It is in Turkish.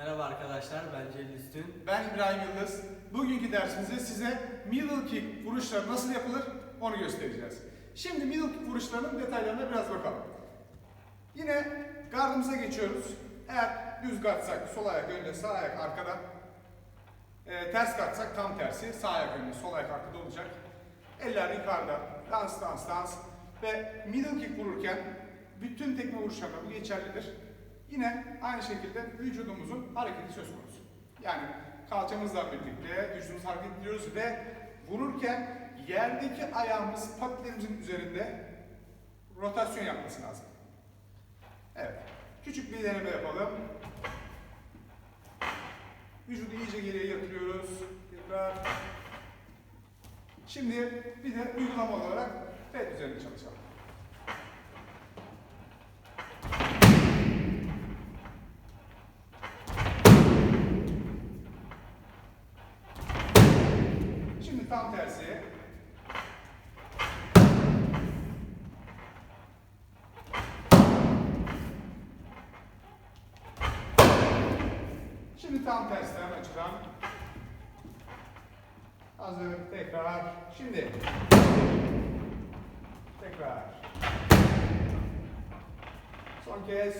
Merhaba arkadaşlar, ben Celil Üstün. Ben İbrahim Yıldız. Bugünkü dersimizde size middle kick vuruşları nasıl yapılır onu göstereceğiz. Şimdi middle kick vuruşlarının detaylarına biraz bakalım. Yine gardımıza geçiyoruz. Eğer düz gardsak sol ayak önde, sağ ayak arkada. Ee, ters gardsak tam tersi. Sağ ayak önde, sol ayak arkada olacak. Eller yukarıda. Dans, dans, dans. Ve middle kick vururken bütün tekme vuruşlarında bu geçerlidir. Yine aynı şekilde vücudumuzun hareketi söz konusu. Yani kalçamızla birlikte vücudumuzu hareket ediyoruz ve vururken yerdeki ayağımız patilerimizin üzerinde rotasyon yapması lazım. Evet. Küçük bir deneme yapalım. Vücudu iyice geriye yatırıyoruz. Tekrar. Şimdi bir de uygulama olarak pet üzerinde çalışalım. Şimdi tam tersi. Şimdi tam tersten açıdan. Hazır. Tekrar. Şimdi. Tekrar. Son kez.